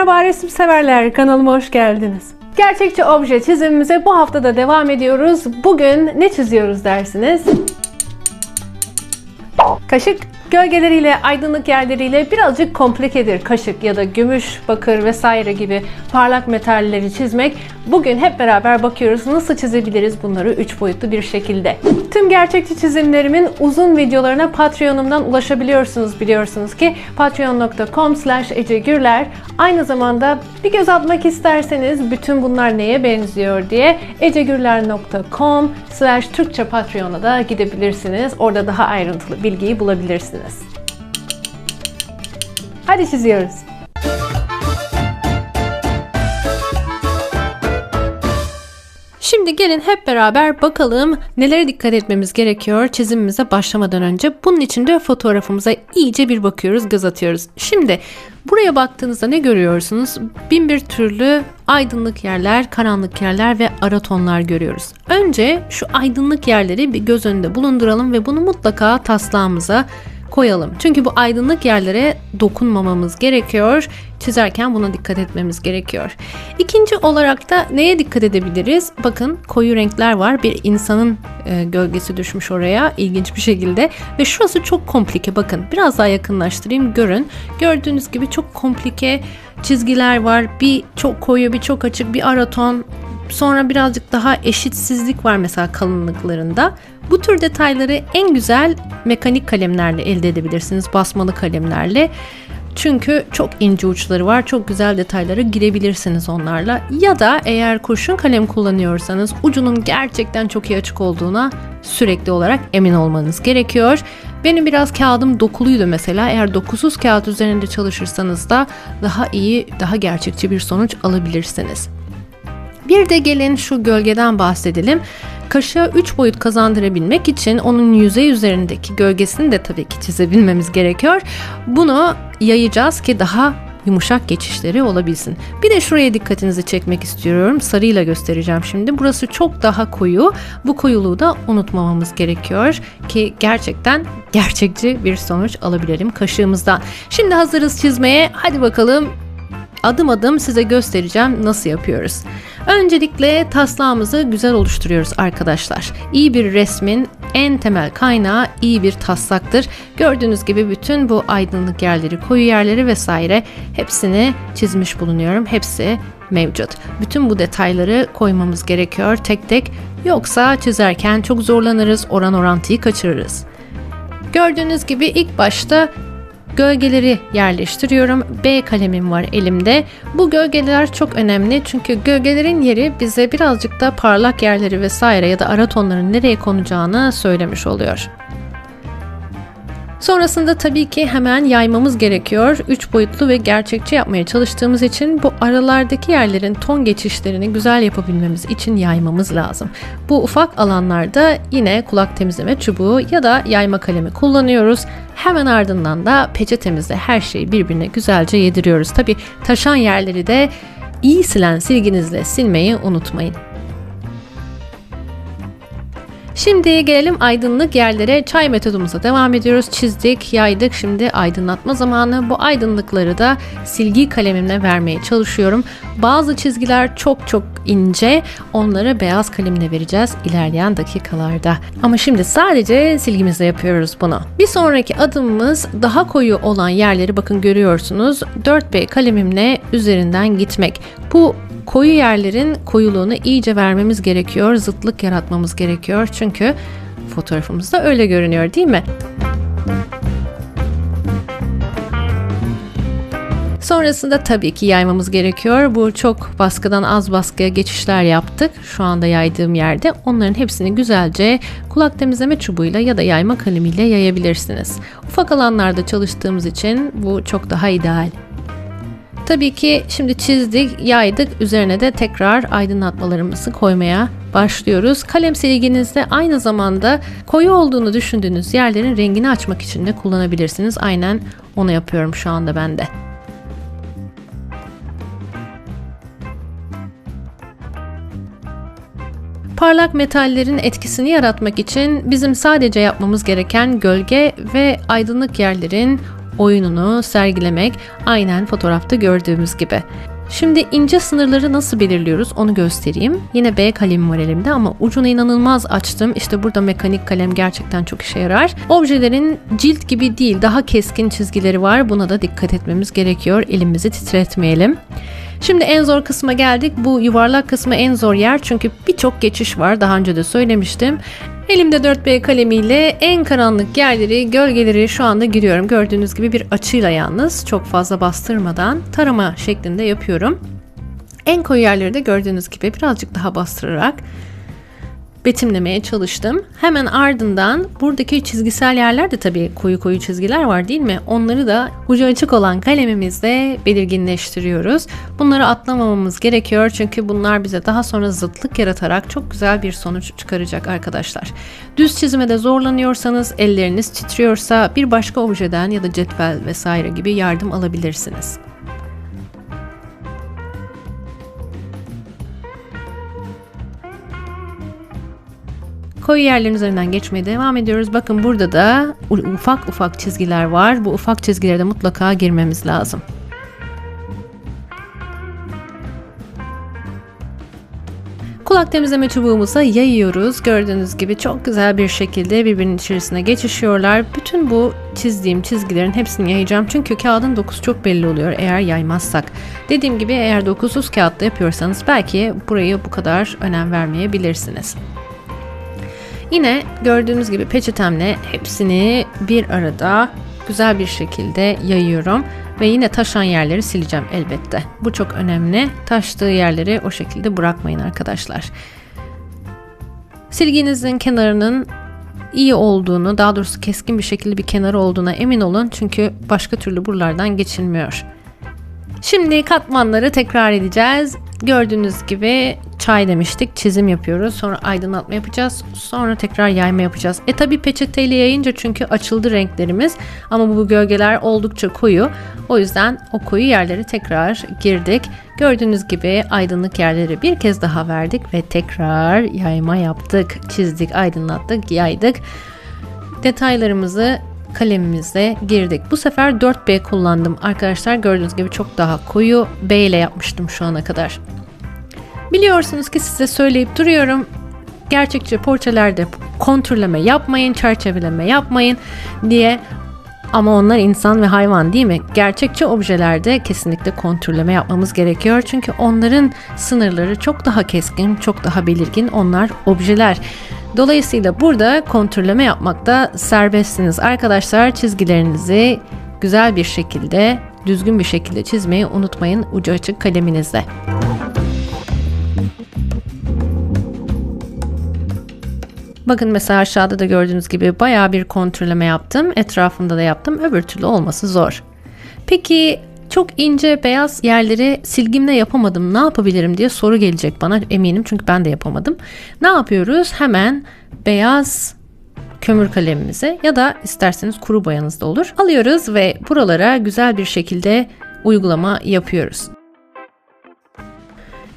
Merhaba resim severler kanalıma hoş geldiniz. Gerçekçi obje çizimimize bu hafta da devam ediyoruz. Bugün ne çiziyoruz dersiniz? Kaşık gölgeleriyle, aydınlık yerleriyle birazcık komplikedir kaşık ya da gümüş, bakır vesaire gibi parlak metalleri çizmek. Bugün hep beraber bakıyoruz nasıl çizebiliriz bunları 3 boyutlu bir şekilde. Tüm gerçekçi çizimlerimin uzun videolarına Patreon'umdan ulaşabiliyorsunuz biliyorsunuz ki patreon.com slash ecegürler aynı zamanda bir göz atmak isterseniz bütün bunlar neye benziyor diye ecegürler.com slash Türkçe Patreon'a da gidebilirsiniz. Orada daha ayrıntılı bilgiyi bulabilirsiniz. Hadi çiziyoruz. Şimdi gelin hep beraber bakalım nelere dikkat etmemiz gerekiyor çizimimize başlamadan önce. Bunun için de fotoğrafımıza iyice bir bakıyoruz, göz atıyoruz. Şimdi buraya baktığınızda ne görüyorsunuz? Bin bir türlü aydınlık yerler, karanlık yerler ve ara tonlar görüyoruz. Önce şu aydınlık yerleri bir göz önünde bulunduralım ve bunu mutlaka taslağımıza koyalım. Çünkü bu aydınlık yerlere dokunmamamız gerekiyor. Çizerken buna dikkat etmemiz gerekiyor. İkinci olarak da neye dikkat edebiliriz? Bakın koyu renkler var. Bir insanın e, gölgesi düşmüş oraya ilginç bir şekilde ve şurası çok komplike. Bakın biraz daha yakınlaştırayım görün. Gördüğünüz gibi çok komplike çizgiler var. Bir çok koyu, bir çok açık, bir ara ton. Sonra birazcık daha eşitsizlik var mesela kalınlıklarında. Bu tür detayları en güzel mekanik kalemlerle elde edebilirsiniz. Basmalı kalemlerle. Çünkü çok ince uçları var. Çok güzel detaylara girebilirsiniz onlarla. Ya da eğer kurşun kalem kullanıyorsanız ucunun gerçekten çok iyi açık olduğuna sürekli olarak emin olmanız gerekiyor. Benim biraz kağıdım dokuluydu mesela. Eğer dokusuz kağıt üzerinde çalışırsanız da daha iyi, daha gerçekçi bir sonuç alabilirsiniz. Bir de gelin şu gölgeden bahsedelim. Kaşığa 3 boyut kazandırabilmek için onun yüzey üzerindeki gölgesini de tabii ki çizebilmemiz gerekiyor. Bunu yayacağız ki daha yumuşak geçişleri olabilsin. Bir de şuraya dikkatinizi çekmek istiyorum. Sarıyla göstereceğim şimdi. Burası çok daha koyu. Bu koyuluğu da unutmamamız gerekiyor ki gerçekten gerçekçi bir sonuç alabilelim kaşığımızdan. Şimdi hazırız çizmeye. Hadi bakalım adım adım size göstereceğim nasıl yapıyoruz. Öncelikle taslağımızı güzel oluşturuyoruz arkadaşlar. İyi bir resmin en temel kaynağı iyi bir taslaktır. Gördüğünüz gibi bütün bu aydınlık yerleri, koyu yerleri vesaire hepsini çizmiş bulunuyorum. Hepsi mevcut. Bütün bu detayları koymamız gerekiyor tek tek. Yoksa çizerken çok zorlanırız, oran orantıyı kaçırırız. Gördüğünüz gibi ilk başta gölgeleri yerleştiriyorum. B kalemim var elimde. Bu gölgeler çok önemli çünkü gölgelerin yeri bize birazcık da parlak yerleri vesaire ya da ara tonların nereye konacağını söylemiş oluyor. Sonrasında tabii ki hemen yaymamız gerekiyor. 3 boyutlu ve gerçekçi yapmaya çalıştığımız için bu aralardaki yerlerin ton geçişlerini güzel yapabilmemiz için yaymamız lazım. Bu ufak alanlarda yine kulak temizleme çubuğu ya da yayma kalemi kullanıyoruz. Hemen ardından da peçetemizle her şeyi birbirine güzelce yediriyoruz. Tabii taşan yerleri de iyi silen silginizle silmeyi unutmayın. Şimdi gelelim aydınlık yerlere. Çay metodumuza devam ediyoruz. Çizdik, yaydık. Şimdi aydınlatma zamanı. Bu aydınlıkları da silgi kalemimle vermeye çalışıyorum. Bazı çizgiler çok çok ince. Onları beyaz kalemle vereceğiz ilerleyen dakikalarda. Ama şimdi sadece silgimizle yapıyoruz bunu. Bir sonraki adımımız daha koyu olan yerleri bakın görüyorsunuz. 4B kalemimle üzerinden gitmek. Bu koyu yerlerin koyuluğunu iyice vermemiz gerekiyor. Zıtlık yaratmamız gerekiyor. Çünkü fotoğrafımızda öyle görünüyor değil mi? Sonrasında tabii ki yaymamız gerekiyor. Bu çok baskıdan az baskıya geçişler yaptık. Şu anda yaydığım yerde onların hepsini güzelce kulak temizleme çubuğuyla ya da yayma kalemiyle yayabilirsiniz. Ufak alanlarda çalıştığımız için bu çok daha ideal. Tabii ki şimdi çizdik, yaydık. Üzerine de tekrar aydınlatmalarımızı koymaya başlıyoruz. Kalem silginizde aynı zamanda koyu olduğunu düşündüğünüz yerlerin rengini açmak için de kullanabilirsiniz. Aynen onu yapıyorum şu anda ben de. Parlak metallerin etkisini yaratmak için bizim sadece yapmamız gereken gölge ve aydınlık yerlerin oyununu sergilemek aynen fotoğrafta gördüğümüz gibi. Şimdi ince sınırları nasıl belirliyoruz onu göstereyim. Yine B kalemi var elimde ama ucunu inanılmaz açtım. İşte burada mekanik kalem gerçekten çok işe yarar. Objelerin cilt gibi değil daha keskin çizgileri var. Buna da dikkat etmemiz gerekiyor. Elimizi titretmeyelim. Şimdi en zor kısma geldik. Bu yuvarlak kısmı en zor yer çünkü birçok geçiş var. Daha önce de söylemiştim. Elimde 4B kalemiyle en karanlık yerleri, gölgeleri şu anda giriyorum. Gördüğünüz gibi bir açıyla yalnız çok fazla bastırmadan tarama şeklinde yapıyorum. En koyu yerleri de gördüğünüz gibi birazcık daha bastırarak betimlemeye çalıştım. Hemen ardından buradaki çizgisel yerlerde tabii koyu koyu çizgiler var değil mi? Onları da ucu açık olan kalemimizle belirginleştiriyoruz. Bunları atlamamamız gerekiyor çünkü bunlar bize daha sonra zıtlık yaratarak çok güzel bir sonuç çıkaracak arkadaşlar. Düz çizmede zorlanıyorsanız, elleriniz titriyorsa bir başka objeden ya da cetvel vesaire gibi yardım alabilirsiniz. Koyu yerlerin üzerinden geçmeye devam ediyoruz. Bakın burada da ufak ufak çizgiler var. Bu ufak çizgilere de mutlaka girmemiz lazım. Kulak temizleme çubuğumuza yayıyoruz. Gördüğünüz gibi çok güzel bir şekilde birbirinin içerisine geçişiyorlar. Bütün bu çizdiğim çizgilerin hepsini yayacağım. Çünkü kağıdın dokusu çok belli oluyor eğer yaymazsak. Dediğim gibi eğer dokusuz kağıtta yapıyorsanız belki burayı bu kadar önem vermeyebilirsiniz. Yine gördüğünüz gibi peçetemle hepsini bir arada güzel bir şekilde yayıyorum ve yine taşan yerleri sileceğim elbette. Bu çok önemli. Taştığı yerleri o şekilde bırakmayın arkadaşlar. Silginizin kenarının iyi olduğunu, daha doğrusu keskin bir şekilde bir kenarı olduğuna emin olun çünkü başka türlü buralardan geçilmiyor. Şimdi katmanları tekrar edeceğiz. Gördüğünüz gibi çay demiştik. Çizim yapıyoruz. Sonra aydınlatma yapacağız. Sonra tekrar yayma yapacağız. E tabi peçeteyle yayınca çünkü açıldı renklerimiz. Ama bu gölgeler oldukça koyu. O yüzden o koyu yerleri tekrar girdik. Gördüğünüz gibi aydınlık yerleri bir kez daha verdik ve tekrar yayma yaptık. Çizdik, aydınlattık, yaydık. Detaylarımızı kalemimize girdik. Bu sefer 4B kullandım arkadaşlar. Gördüğünüz gibi çok daha koyu B ile yapmıştım şu ana kadar. Biliyorsunuz ki size söyleyip duruyorum. Gerçekçi portrelerde kontürleme yapmayın, çerçeveleme yapmayın diye ama onlar insan ve hayvan değil mi? Gerçekçi objelerde kesinlikle kontürleme yapmamız gerekiyor. Çünkü onların sınırları çok daha keskin, çok daha belirgin. Onlar objeler. Dolayısıyla burada kontürleme yapmakta serbestsiniz. Arkadaşlar çizgilerinizi güzel bir şekilde, düzgün bir şekilde çizmeyi unutmayın ucu açık kaleminizle. Bakın mesela aşağıda da gördüğünüz gibi baya bir kontrolleme yaptım. Etrafında da yaptım. Öbür türlü olması zor. Peki çok ince beyaz yerleri silgimle yapamadım. Ne yapabilirim diye soru gelecek bana eminim çünkü ben de yapamadım. Ne yapıyoruz? Hemen beyaz kömür kalemimize ya da isterseniz kuru boyanız da olur. Alıyoruz ve buralara güzel bir şekilde uygulama yapıyoruz.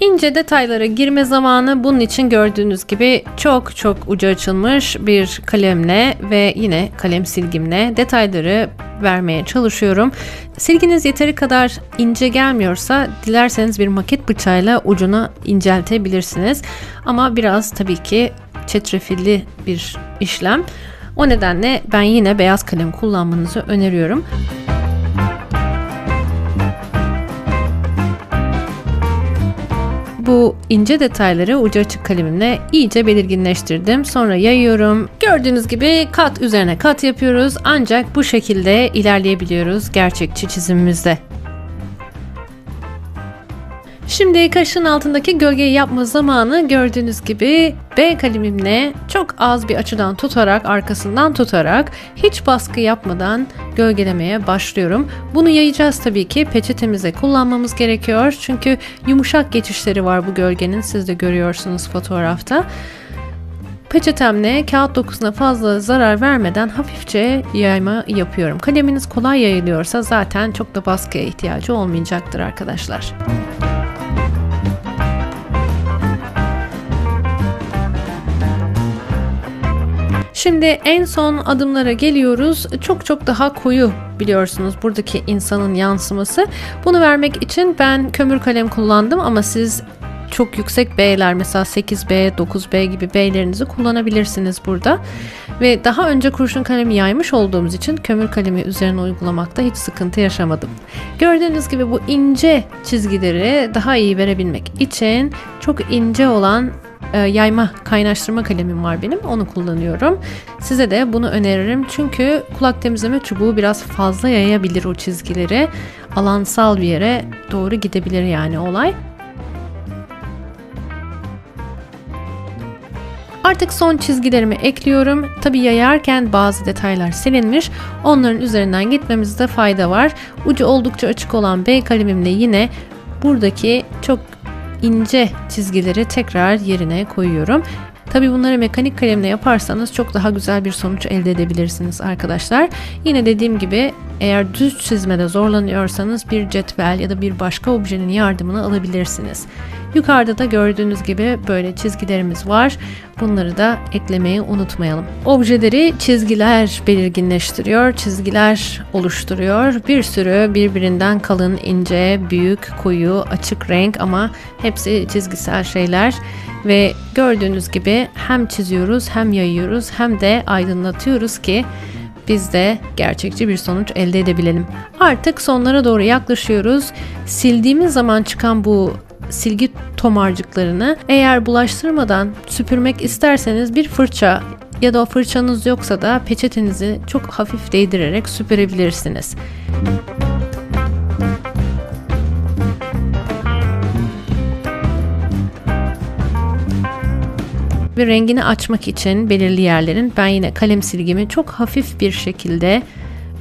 İnce detaylara girme zamanı bunun için gördüğünüz gibi çok çok ucu açılmış bir kalemle ve yine kalem silgimle detayları vermeye çalışıyorum. Silginiz yeteri kadar ince gelmiyorsa dilerseniz bir maket bıçağıyla ucunu inceltebilirsiniz. Ama biraz tabii ki çetrefilli bir işlem. O nedenle ben yine beyaz kalem kullanmanızı öneriyorum. Bu ince detayları ucu açık kalemimle iyice belirginleştirdim. Sonra yayıyorum. Gördüğünüz gibi kat üzerine kat yapıyoruz. Ancak bu şekilde ilerleyebiliyoruz gerçekçi çizimimizde. Şimdi kaşın altındaki gölgeyi yapma zamanı gördüğünüz gibi B kalemimle çok az bir açıdan tutarak arkasından tutarak hiç baskı yapmadan gölgelemeye başlıyorum. Bunu yayacağız tabii ki peçetemize kullanmamız gerekiyor. Çünkü yumuşak geçişleri var bu gölgenin siz de görüyorsunuz fotoğrafta. Peçetemle kağıt dokusuna fazla zarar vermeden hafifçe yayma yapıyorum. Kaleminiz kolay yayılıyorsa zaten çok da baskıya ihtiyacı olmayacaktır arkadaşlar. Şimdi en son adımlara geliyoruz. Çok çok daha koyu biliyorsunuz buradaki insanın yansıması. Bunu vermek için ben kömür kalem kullandım ama siz çok yüksek B'ler mesela 8B, 9B gibi B'lerinizi kullanabilirsiniz burada. Ve daha önce kurşun kalemi yaymış olduğumuz için kömür kalemi üzerine uygulamakta hiç sıkıntı yaşamadım. Gördüğünüz gibi bu ince çizgileri daha iyi verebilmek için çok ince olan e, yayma kaynaştırma kalemim var benim onu kullanıyorum. Size de bunu öneririm çünkü kulak temizleme çubuğu biraz fazla yayabilir o çizgileri. Alansal bir yere doğru gidebilir yani olay. Artık son çizgilerimi ekliyorum. Tabi yayarken bazı detaylar silinmiş. Onların üzerinden gitmemizde fayda var. Ucu oldukça açık olan B kalemimle yine buradaki çok ince çizgileri tekrar yerine koyuyorum. Tabi bunları mekanik kalemle yaparsanız çok daha güzel bir sonuç elde edebilirsiniz arkadaşlar. Yine dediğim gibi eğer düz çizmede zorlanıyorsanız bir cetvel ya da bir başka objenin yardımını alabilirsiniz. Yukarıda da gördüğünüz gibi böyle çizgilerimiz var. Bunları da eklemeyi unutmayalım. Objeleri çizgiler belirginleştiriyor, çizgiler oluşturuyor. Bir sürü birbirinden kalın, ince, büyük, koyu, açık renk ama hepsi çizgisel şeyler ve gördüğünüz gibi hem çiziyoruz hem yayıyoruz hem de aydınlatıyoruz ki biz de gerçekçi bir sonuç elde edebilelim. Artık sonlara doğru yaklaşıyoruz. Sildiğimiz zaman çıkan bu silgi tomarcıklarını eğer bulaştırmadan süpürmek isterseniz bir fırça ya da o fırçanız yoksa da peçetenizi çok hafif değdirerek süpürebilirsiniz. Ve rengini açmak için belirli yerlerin ben yine kalem silgimi çok hafif bir şekilde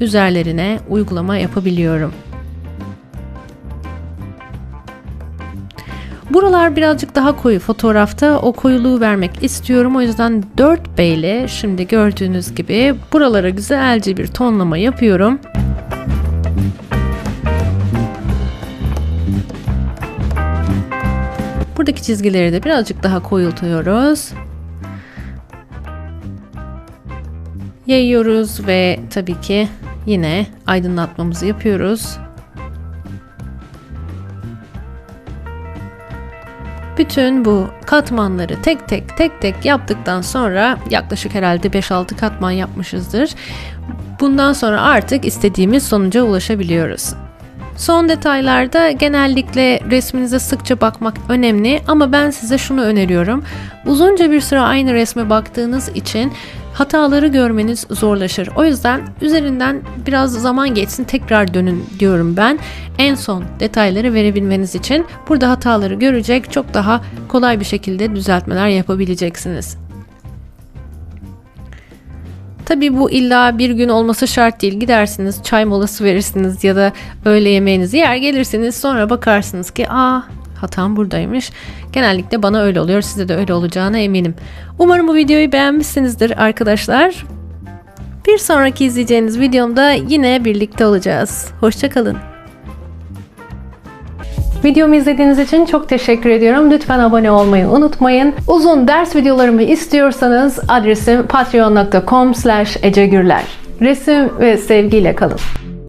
üzerlerine uygulama yapabiliyorum. Buralar birazcık daha koyu fotoğrafta o koyuluğu vermek istiyorum. O yüzden 4B ile şimdi gördüğünüz gibi buralara güzelce bir tonlama yapıyorum. Buradaki çizgileri de birazcık daha koyultuyoruz. Yayıyoruz ve tabii ki yine aydınlatmamızı yapıyoruz. Bütün bu katmanları tek tek tek tek yaptıktan sonra yaklaşık herhalde 5-6 katman yapmışızdır. Bundan sonra artık istediğimiz sonuca ulaşabiliyoruz. Son detaylarda genellikle resminize sıkça bakmak önemli ama ben size şunu öneriyorum. Uzunca bir süre aynı resme baktığınız için hataları görmeniz zorlaşır. O yüzden üzerinden biraz zaman geçsin tekrar dönün diyorum ben. En son detayları verebilmeniz için burada hataları görecek çok daha kolay bir şekilde düzeltmeler yapabileceksiniz. Tabi bu illa bir gün olması şart değil. Gidersiniz çay molası verirsiniz ya da öğle yemeğinizi yer gelirsiniz sonra bakarsınız ki aa hatam buradaymış. Genellikle bana öyle oluyor. Size de öyle olacağına eminim. Umarım bu videoyu beğenmişsinizdir arkadaşlar. Bir sonraki izleyeceğiniz videomda yine birlikte olacağız. Hoşçakalın. Videomu izlediğiniz için çok teşekkür ediyorum. Lütfen abone olmayı unutmayın. Uzun ders videolarımı istiyorsanız adresim patreon.com slash ecegürler. Resim ve sevgiyle kalın.